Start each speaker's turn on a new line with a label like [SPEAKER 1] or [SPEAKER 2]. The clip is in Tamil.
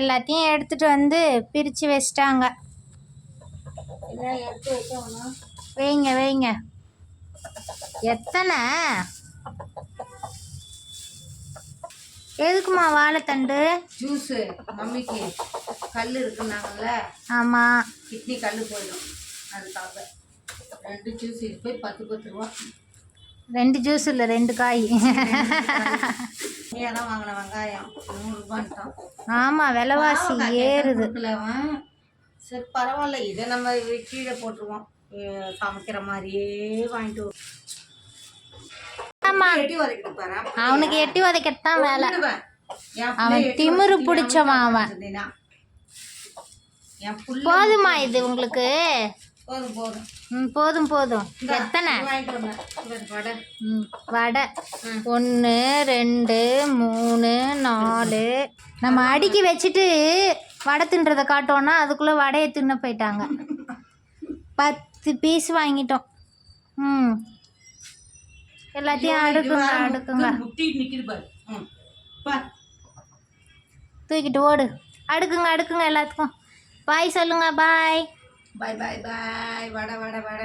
[SPEAKER 1] எல்லாத்தையும் எடுத்துட்டு வந்து பிரித்து வச்சிட்டாங்க. வைங்க வைங்க. எத்தனை? எதுக்குமா வாழைத்தண்டு?
[SPEAKER 2] ஜூஸு மம்மிக்கு. கல் இருக்குன்னாங்கல்ல?
[SPEAKER 1] ஆமாம்
[SPEAKER 2] கிட்னி கல் போயிடும். அதுக்காக. ரெண்டு ஜூஸ் இது போய் பத்து பத்து ரூபா.
[SPEAKER 1] ரெண்டு ஜூஸ் இல்லை ரெண்டு காய்.
[SPEAKER 2] நீ தான் வாங்கின வெங்காயம். நூறுரூபான்ட்டான்
[SPEAKER 1] ஆமாம் விலைவாசி ஏறுது.
[SPEAKER 2] சரி பரவாயில்ல இதை நம்ம கீழே போட்டுருவோம். சமைக்கிற மாதிரியே வாங்கிட்டு எட்டி
[SPEAKER 1] அவனுக்கு எட்டி உதைக்கத்தான் வேலை. அவன் திமிரு பிடிச்சவன் அவன். போதுமா இது உங்களுக்கு?
[SPEAKER 2] போதும் போதும்.
[SPEAKER 1] ம் போதும் போதும். எத்தனை? ம் வடை. ஒன்று ரெண்டு மூணு நாலு. நம்ம அடுக்கி வச்சுட்டு வடை தின்றதை காட்டோன்னா அதுக்குள்ளே வடையை தின்ன போயிட்டாங்க. பத்து பீஸ் வாங்கிட்டோம். ம். எல்லாத்தையும் அடுக்குங்க அடுக்குங்க. தூக்கிட்டு ஓடு. அடுக்குங்க அடுக்குங்க எல்லாத்துக்கும். பாய் சொல்லுங்க பாய்.
[SPEAKER 2] பாய் பாய் பாய் வட வட வட.